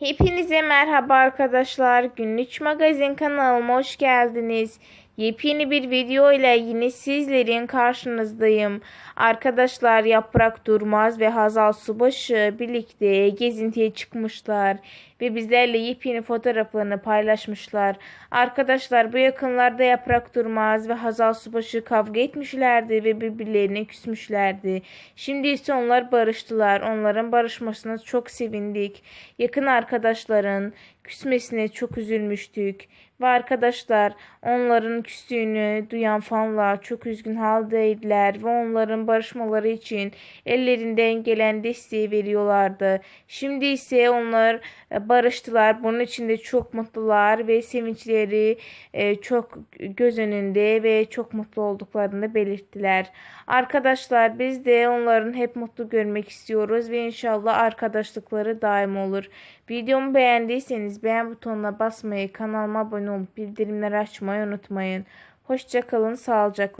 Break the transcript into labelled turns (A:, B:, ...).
A: Hepinize merhaba arkadaşlar. Günlük Magazin kanalıma hoş geldiniz. Yepyeni bir video ile yine sizlerin karşınızdayım. Arkadaşlar Yaprak Durmaz ve Hazal Subaşı birlikte gezintiye çıkmışlar ve bizlerle yepyeni fotoğraflarını paylaşmışlar. Arkadaşlar bu yakınlarda Yaprak Durmaz ve Hazal Subaşı kavga etmişlerdi ve birbirlerine küsmüşlerdi. Şimdi ise onlar barıştılar. Onların barışmasına çok sevindik. Yakın arkadaşların küsmesine çok üzülmüştük. Ve arkadaşlar onların küstüğünü duyan fanlar çok üzgün haldeydiler ve onların barışmaları için ellerinden gelen desteği veriyorlardı. Şimdi ise onlar e, barıştılar. Bunun için de çok mutlular ve sevinçleri e, çok göz önünde ve çok mutlu olduklarını belirttiler. Arkadaşlar biz de onların hep mutlu görmek istiyoruz ve inşallah arkadaşlıkları daim olur. Videomu beğendiyseniz beğen butonuna basmayı, kanalıma abone olup bildirimleri açmayı unutmayın. Hoşçakalın, sağlıcakla.